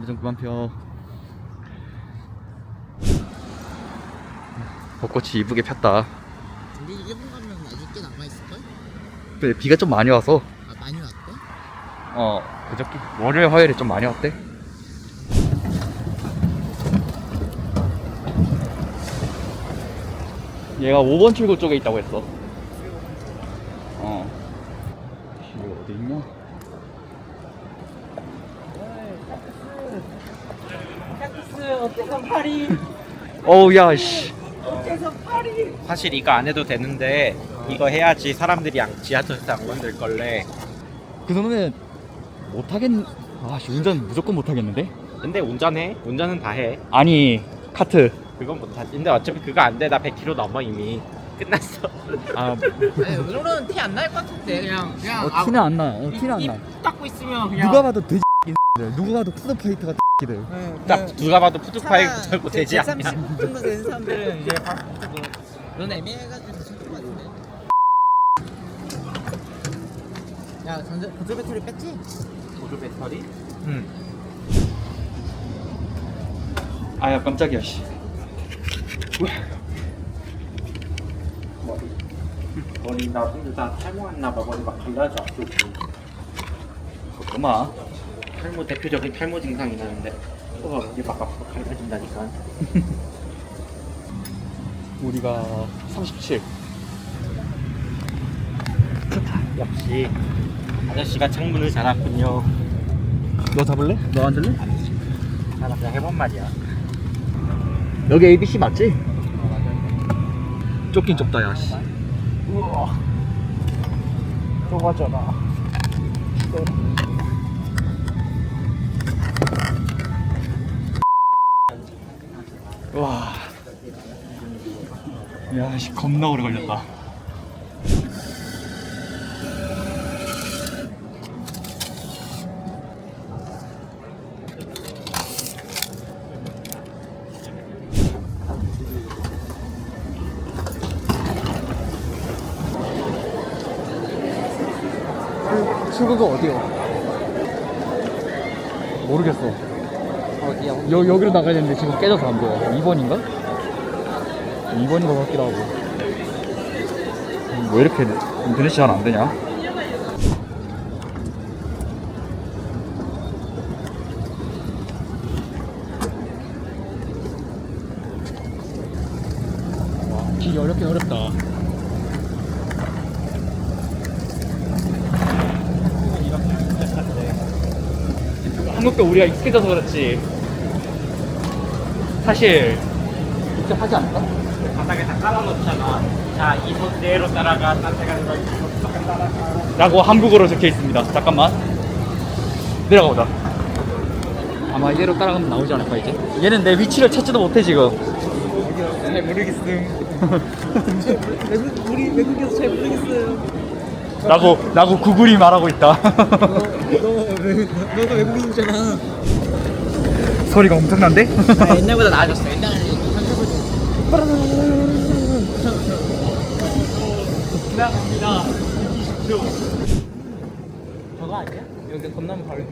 담배 좀 그만 펴. 벚꽃이 이쁘게 폈다. 우리 일본 가면 아직 꽤 남아있을걸? 근데 비가 좀 많이 와서 아 많이 왔대? 어 그저께 월요일 화요일에 좀 많이 왔대. 얘가 5번 출구 쪽에 있다고 했어. 어. 여기 어디 있냐? 어우 야 씨. 사실 이거 안 해도 되는데 이거 해야지 사람들이 안, 지하철에서 안 건들 걸래. 그 정도면 못하겠. 아씨 운전 무조건 못하겠는데? 근데 운전해. 운전은 다 해. 아니 카트. 그건 못하지. 근데 어차피 그거 안 돼. 나 100km 넘어 이미. 끝났어. 아 아니 이 정도는 티안 날 것 같은데 그냥 그냥 어, 티는 안 나. 어, 티는 안 나. 입 닦고 있으면 그냥 누가 봐도 돼지 들 누가 봐도 푸드 파이터 같은 들 응, 딱 그냥 누가 봐도 푸드파이 들고 되지 않냐. 130 정도 되는 사람들은 이제 바로 뭐, 넌 애매해가지고 괜찮을 것 같은데 야 전자 보조 배터리 뺐지? 보조 배터리? 응. 아야 깜짝이야 씨. 머리 나 오늘 다 탈모했나 봐. 머리 막 갈라져 앞으로. 그마 탈모 대표적인 탈모 증상이 나는데 또 머리 막 앞으로 갈라진다니까. 우리가 37. 역시 아저씨가 창문을 닫았군요. 너 잡을래? 너 앉을래? 나 그냥 해본 말이야. 여기 ABC 맞지? 좁긴 좁다 야 씨. 우와. 좁아져라. 와. 야, 씨, 겁나 오래 걸렸다. 출구가 어디요? 모르겠어. 여, 여기로 나가야 되는데 지금 깨져서 안 보여. 2번인가? 2번인 것 같기도 하고. 음, 왜 이렇게 인터넷이 잘 안 되냐? 와, 길이 어렵긴 어렵다. 한국도 우리가 익숙해져서 그렇지. 사실 익숙하지 않을까? 바닥에 다 깔아놓잖아. 자, 이 소대로 따라가. 딴데 가는 거 이거 따라가. 라고 한국어로 적혀 있습니다. 잠깐만. 내려가 보자. 아마 이대로 따라가면 나오지 않을까 이제? 얘는 내 위치를 찾지도 못해 지금. 잘 모르겠음 외국, 우리 외국에서 잘 모르겠어요 라고 라고 구글이 말하고 있다. 너, 너, 외- 너도 외국인이잖아 소리가 엄청난데? 아, 옛날보다 나아졌어 옛날에 한국을 지나갑니다. 저거 아니야? 여기 건너면 바로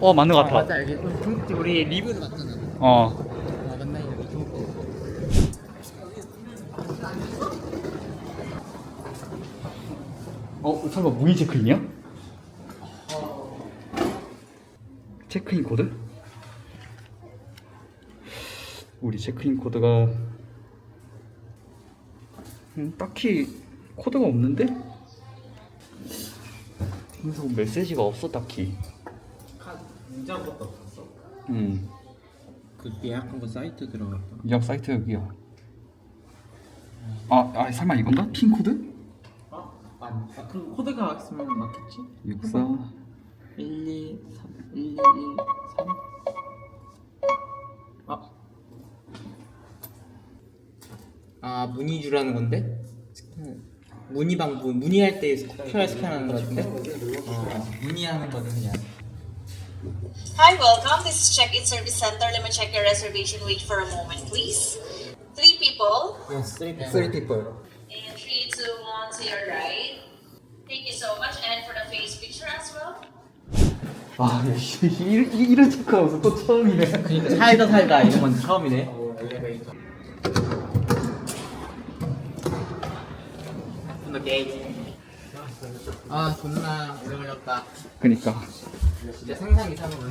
어 맞는 것 아, 같아. 맞다 여기 중국집 우리 리뷰를 봤잖아 어. 아 맞나 여기 중국집 어 설마 무인 체크인이야? 체크인 코드? 우리 체크인 코드가 음, 딱히 코드가 없는데? 그래서 메시지가 없어 딱히. 문자한 것도 없었어. 음. 그 예약한 거 사이트 들어갔다. 예약 사이트 여기야. 아, 아 설마 이건가? 핀 코드? 어? 아, 아, 그럼 코드가 있으면 맞겠지? 64 1, 2, 3, 1, 2, 1, 3. 아 문의주라는 건데? 문의방 문 문의할 때 QR 스캔하는 거 같은데? 어, 문의하는 거는 그냥 Hi, welcome. This is Check-in Service Center. Let me check your reservation. Wait for a moment, please. Three people. Yes, three people. Three people. And three, two, one to your right. Thank you so much. And for the face picture as well. 아, 씨, 이- 이- 이런 체크하고서 또 처음이네. 그러니까 살다 살다 이런 건 처음이네. 아 존나 오래 걸렸다. 그니까. 진짜 상상 이상으로.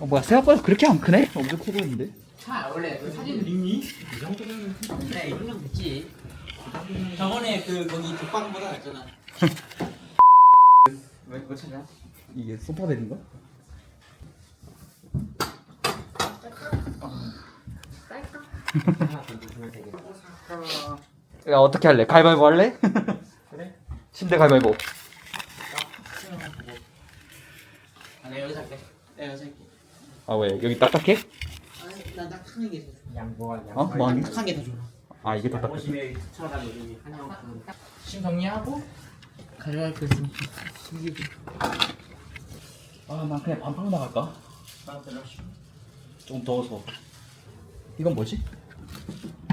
어, 뭐야, 생각보다 그렇게 안 크네? 엄청 커 보이는데? 차 원래 그 사진 있니? 이 정도면 그래 이 정도면 됐지. 저번에 그 거기 독방보다 낫잖아. 왜, 뭐 찾냐? 이게 소파벨인가? 야 어떻게 할래? 가위바위보 할래? 그래? 침대 가위바위보 아, 내가 여기서 할게. 내가 여기서 할게. 아 왜? 여기 딱딱해? 아니, 난 딱딱한 게 더. 양보한 어? 뭐 하는 딱딱한 게 더 좋아. 아 이게 딱딱해 양보심에 추천한 우리 한영 심 정리하고 가져갈 거 있으면 숨기고. 아나 그냥 반팔로 나갈까? 조금 더워서 이건 뭐지?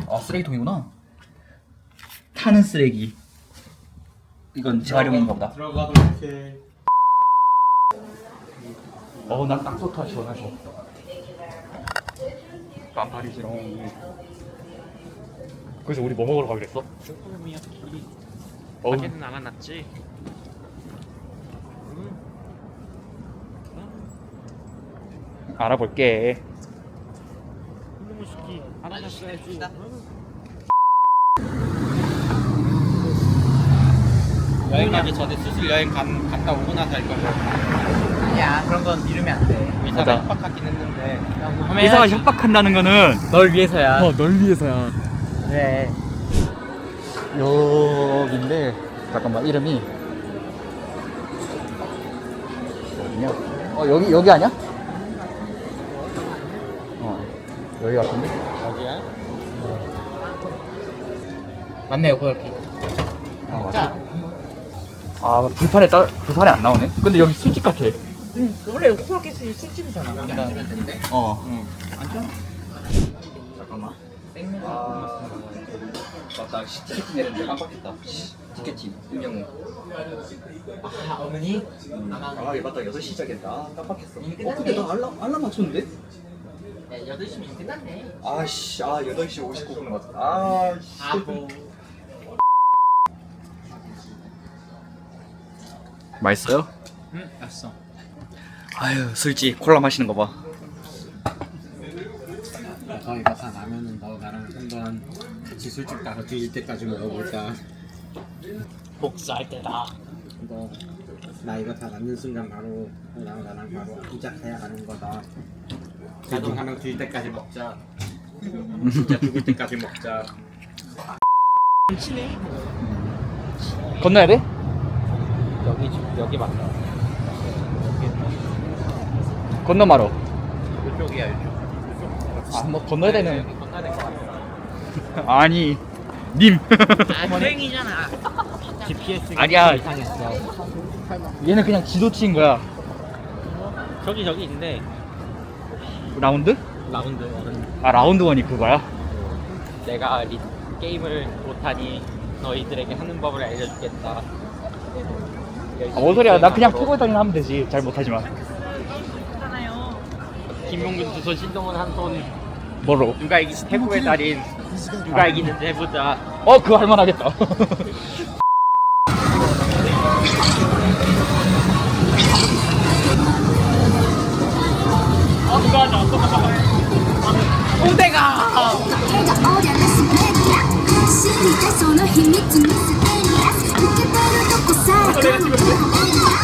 아 쓰레기통이구나 타는 쓰레기. 이건 재활용인가 보다 들어가도록 해. 어 난 딱 좋다 시원해서 반팔이지롱 그래서 우리 뭐 먹으러 가기로 했어? 어우. 가게는 안 해놨지? 알아볼게. 이놈의 새끼. 알아놨어야지 여행 가기 전에 수술 여행 간, 갔다 오고 나서 할 거야 아니야 그런 건 미루면 안 돼. 의사가 맞아. 협박하긴 했는데 의사가 협박한다는 거는 널 위해서야. 널 위해서야 그래. 여기인데 잠깐만 이름이 어디냐? 어 여기 여기 아니야? 어 여기 같은데? 여기야? 맞네요 그렇게. 아 맞아. 아 불판에 따 불판에 안 나오네. 근데 여기 술집 같아. 원래 코로케스 술집이잖아. 어. 앉아. 잠깐만. 아 맞다. 티켓팅 내는데 깜빡했다. 티켓팅 임영웅. 아 어머니? 아 이거 맞다 6시 시작했다. 아, 깜빡했어. 어 근데. 나 알람 알람 맞췄는데? 야 8시면 끝났네. 아씨 아 8시 59분 맞았다. 아 씨. 아고. 맛있어요? 응 알았어. 아유 술집 콜라 마시는 거 봐. 너 이거 다 나면은 너 나랑 한번 같이 술집 가서 뒤질 때까지 먹어볼까 복수할 때다. 나 이거 다 남는 순간 바로 나랑 나랑 바로 이자카야 가는 거다 나도 한명 뒤질 때까지 먹자 진짜 죽을 때까지 먹자 건너야 돼? 여기 여기 맞다 건너 말어. 이쪽이야 이쪽 아 뭐 건너야 되는. 건너야 될것 같아 아니 님. 땡이잖아. GPS가 아니야. 이상했어 얘는 그냥 지도치인 거야. 저기 저기 있네 라운드? 라운드 어른 아 라운드 원이 그거야? 내가 리, 게임을 못하니 너희들에게 하는 법을 알려주겠다 아, 뭔 소리야? 나 그냥 피고 다니면 하면 되지. 잘 못하지만. 김용균 두 손, 신동훈 한 손. 뭐로? 누가 이기 태국의 달인. 누가 아. 이기는지 해보자. 어, 그거 할만하겠다. 홍대가! 아, 내가 찍었어.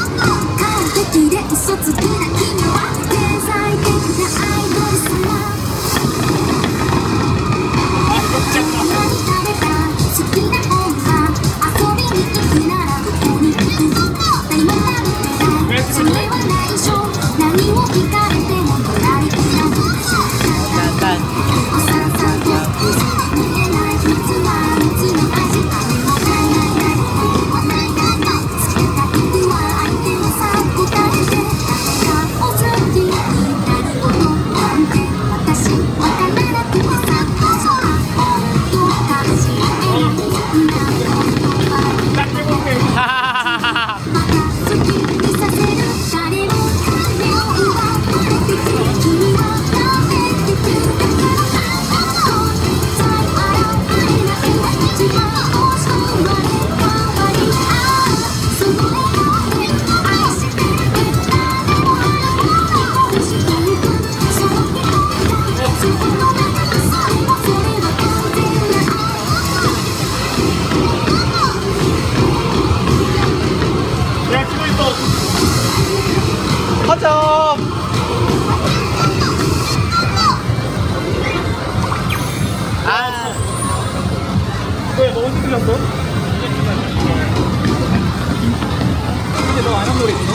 한 노래 있어?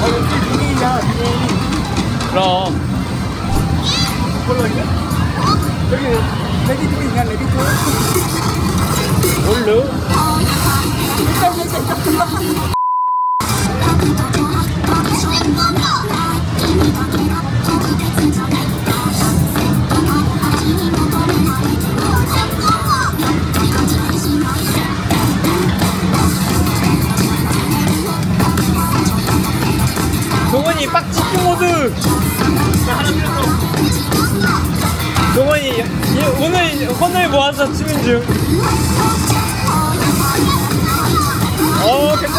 아, 여기 DJ야, DJ. 그럼. 뭘로 했냐? 여기, 레디 투 있냐, 레디 투? 뭘로? 동원이 빡치기 모드. 동원이 얘 오늘 오늘 모아서 치는 중. 어, 괜찮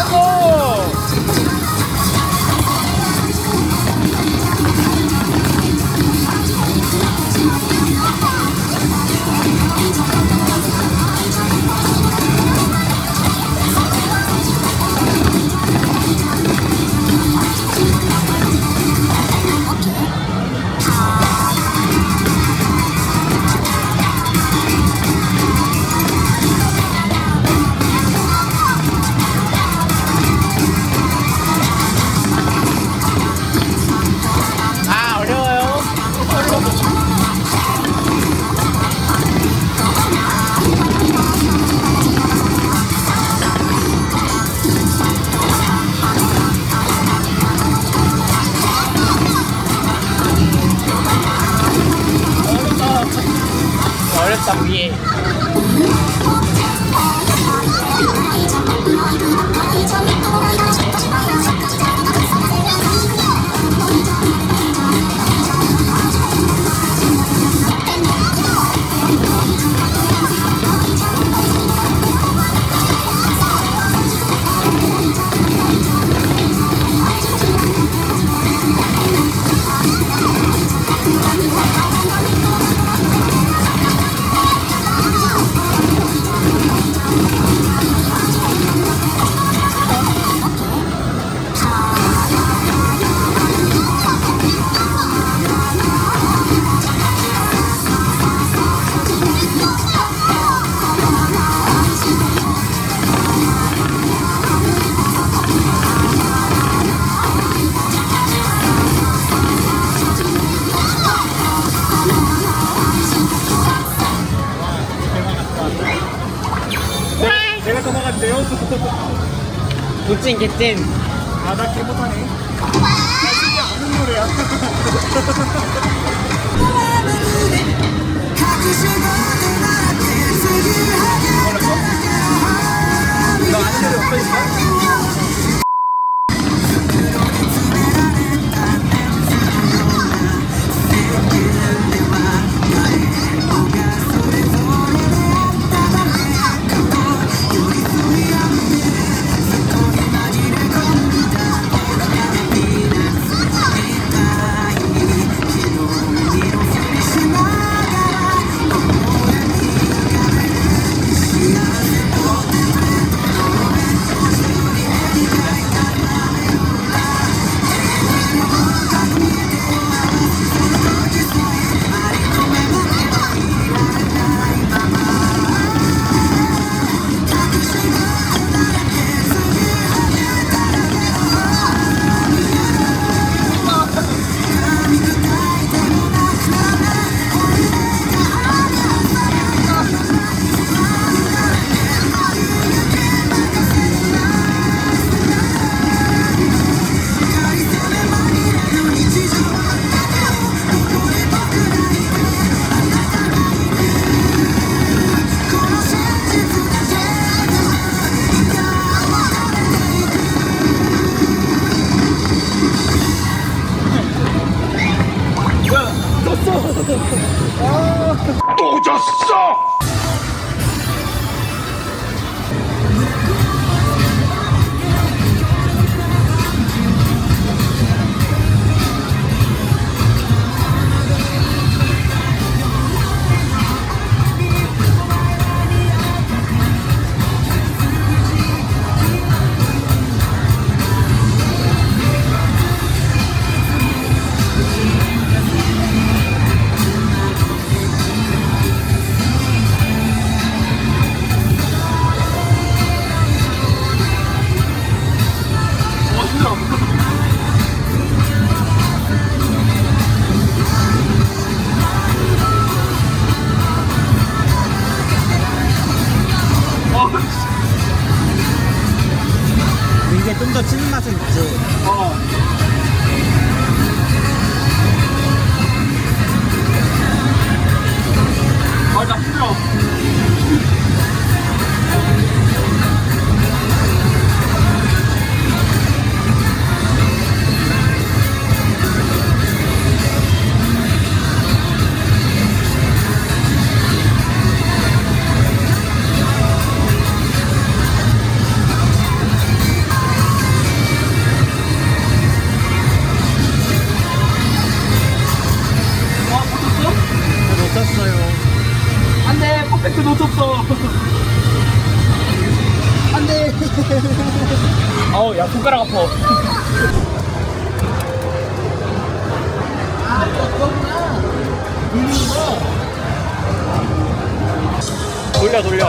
넘어갔대요. 도찐, 개찐. 아, 나 개못하네. 나 진짜 아는 노래야. 너 아는 노래 없어 있어? 돌려, 돌려.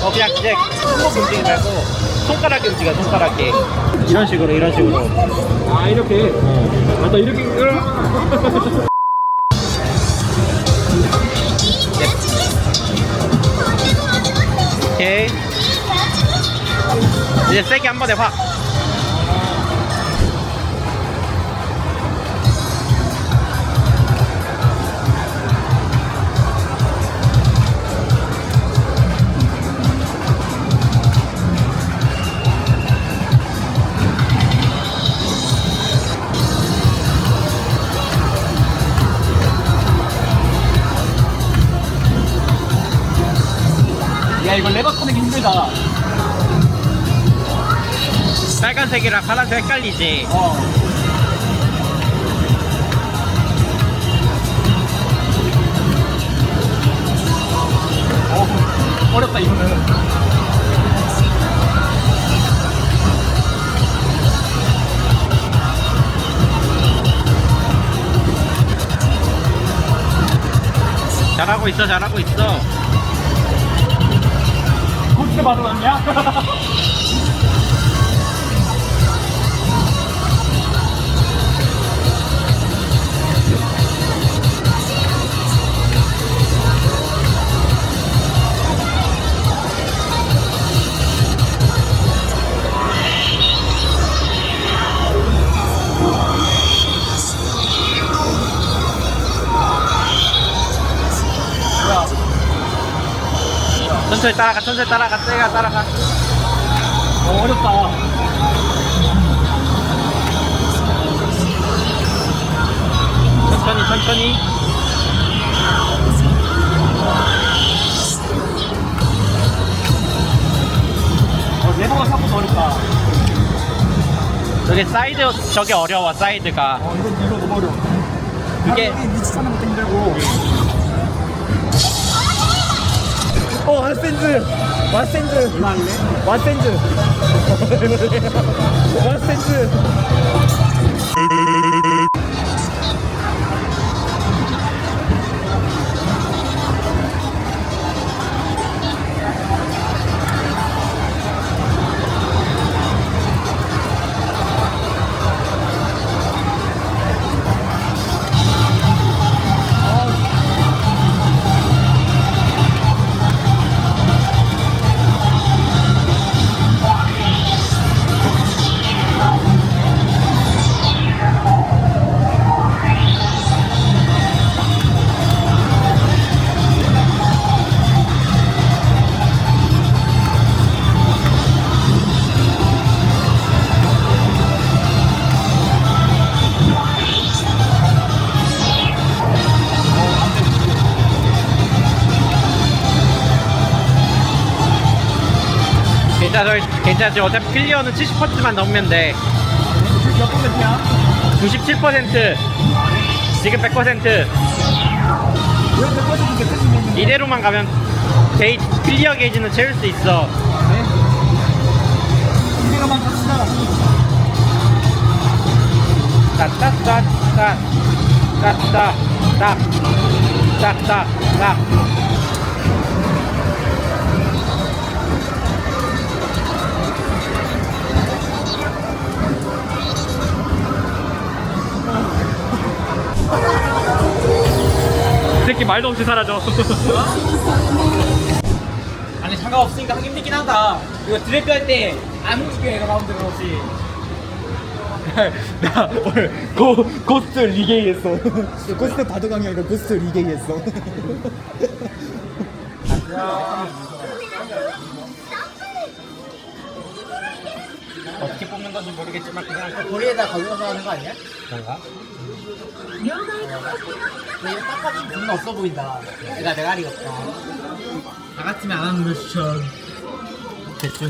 어, 그냥 이제 손목 움직이지 말고 손가락이 움직여, 손가락이. 이런 식으로, 이런 식으로. 아, 이렇게. 아, 나 이렇게. 오케이. 이제 세게 한 번에 확. 야, 이거 레버 타는 게 힘들다. 빨간색이랑 파란색 헷갈리지. 어. 어, 어렵다, 이거는. 잘하고 있어, 잘하고 있어. 코트 받아 천천히 따라가, 천천히 따라가, 세가 따라가. 어, 어렵다. 천천히, 천천히. 어, 레버가 생각보다 어렵다. 저게 사이드, 저게 어려워, 사이드가. 어, 이거, 이거 너무 어려워. 그게- 아, 여기 위치 찾는 것도 힘들고. 어, 왓센즈! 왓센즈! 왓센즈! 왓센즈! 괜찮지. 어차피 클리어는 70%만 넘으면 돼. 몇 퍼센트야? 97%. 지금 100%. 왜 100%인데 패싱이 있는데? 이대로만 가면 게이, 클리어 게이지는 채울 수 있어. 네? 이대로만 갑시다. 따따따따. 따따. 따. 따따. 따. 이 새끼 말도 없이 사라져. 참 장갑 없으니까 하기 힘들긴 하다. 이거 드래프 할때 안 움직여 얘가 마음대로 없이. 나 오늘 고, 고스트 리게이 했어 고스트 바둑왕이 아니라 고스트 리게이 했어 어떻게 뽑는 건지 모르겠지만 그냥 고리에다 걸려서 하는 거 아니야? 그런가? 근데 빡빡이 존나 없어 보인다. 얘가 대가리가 없다. 나 같으면 안 하는 걸 추천. 대충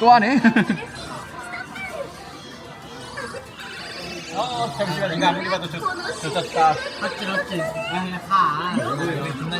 또 하네 어 잠시만 이거 아무리 봐도 좋, 좋졌다 맞지 맞지. 아 그냥 가. 여기 존나